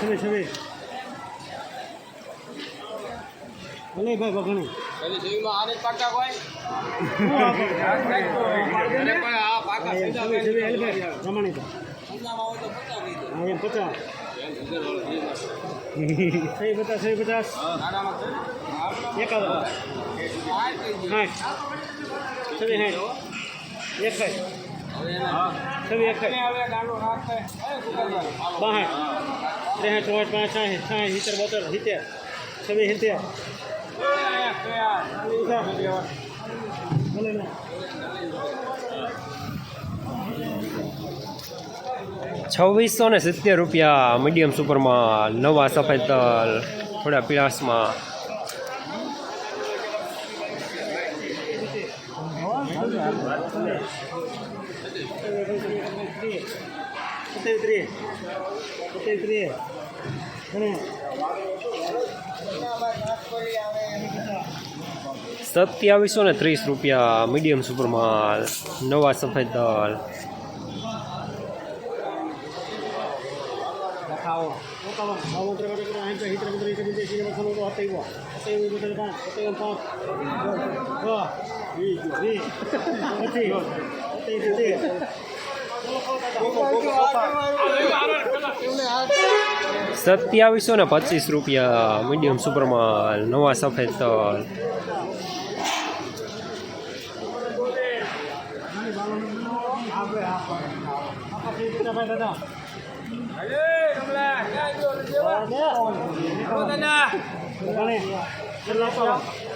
છવ્વીસ છવ્વીસ ભલે ભાઈ છે? એકાવન આ જ થઈ ત્રેસઠ ચોસઠ પાંચ સાઠ સિત્તેર બોતેર સિત્તેર છવ્વીસ સિત્તેર છવ્વીસો ને સિત્તેર રૂપિયા મીડિયમ સુપરમાં નવા સફેદ તલ થોડા પીળાશમાં. સત્યાવીસ ત્રીસ સત્યાવીસ અને સત્યાવીસો ને ત્રીસ રૂપિયા મીડિયમ સુપરમાં નવા સફેદ તલ સત્યાવીસ ને પચીસ રૂપિયા મીડિયમ સુપરમાં નવા સફેદ તલ.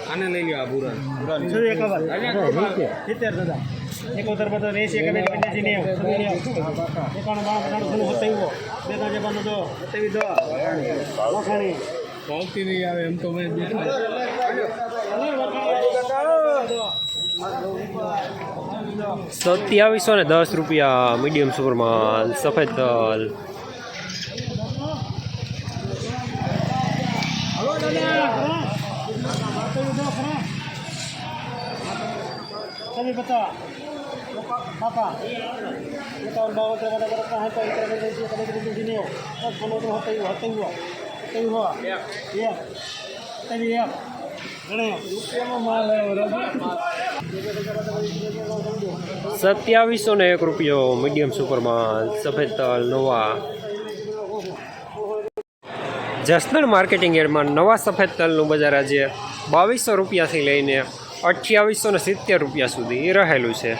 આને લઈ લ્યો આ બુરા. એકોતેર પચાસ એસી એકાવન પંચ્યાસી નેવું એકાણું બાણું પચાસ સોળ સત્તાવીસ બે ત્રણ પાંચ દો સત્તાવીસ દો. લખાણી ચાલતી નહીં આવે એમ તો મેં સત્યાવીસો ને દસ રૂપિયા મીડિયમ સુપરમાં સફેદ તલ. છવ્વીસ આવ્યો સત્યાવીસો ને એક રૂપિયો મીડિયમ સુપરમાં સફેદ તલ નવા. જસનલ માર્કેટિંગ એરમાં નવા સફેદ તલનું બજાર આજે બાવીસો રૂપિયાથી લઈને અઠ્યાવીસો ને સિત્તેર રૂપિયા સુધી રહેલું છે.